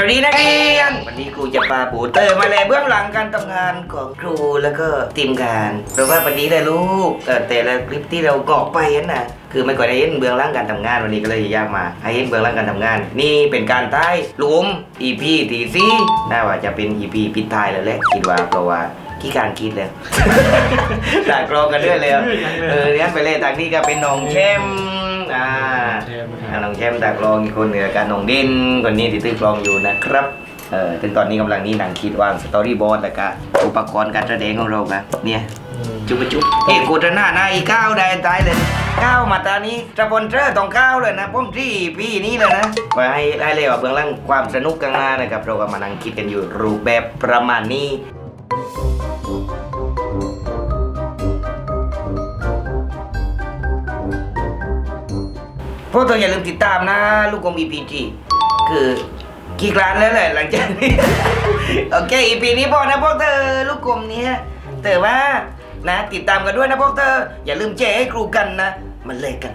สวัสดีนักเรียนวันนี้ครูจะพาปูเตอร์มาเลยเบื้องหลังการทำงานของครูแล้วก็ทีมงาน เพราะว่าวันนี้เลยลูกเอ่อแต่ละคลิปที่เรากรอกไปนั่นนะคือไม่ค่อยได้เห็นเบื้องหลังการทำงานวันนี้ก็เลยยากมา ให้เห็นเบื้องหลังการทำงาน นี่เป็นการท้ายหลุม EP ที่สี่น่าว่าจะเป็น EP ปิดท้ายแล้วแหละคิดว่าเพราะว่าขี้การคิดแล้วด่ากรองกันด้วยแล้วเออเรียนไปเลยทางนี้ก็เป็นน้องเข้มอ่า น้องแชมป์ตากลองอีกคนเหนือการน้องเด่นคนนี้ที่ตื้อกลองอยู่นะครับเออถึงตอนนี้กำลังนี้หนังคิดวางสตอรี่บอร์ดแล้วก็อุปกรณ์การแสดงของเราครับเนี่ยจุบจุบเอกโกตนาหน้าอีก้าวได้ตายเลยก้าวมาตานี้สปอนเซอร์ต้องก้าวเลยนะผมที่พี่นี้เลยนะไปให้ให้เลยว่าเบื้องล่างความสนุกกันมานะครับ เราก็มานั่งคิดกันอยู่รูปแบบประมาณนี้ พวกเธออย่าลืมติดตามนะ ลูกกลม EPG คือกี่ร้านแล้วแหละหลังจากนี้ โอเคอีพีนี้พอนะพวกเธอลูกกลมเนี้ยแต่ว่านะติดตามกันด้วยนะพวกเธอ อย่าลืมแชร์ให้ครูกันนะ มันเลยกัน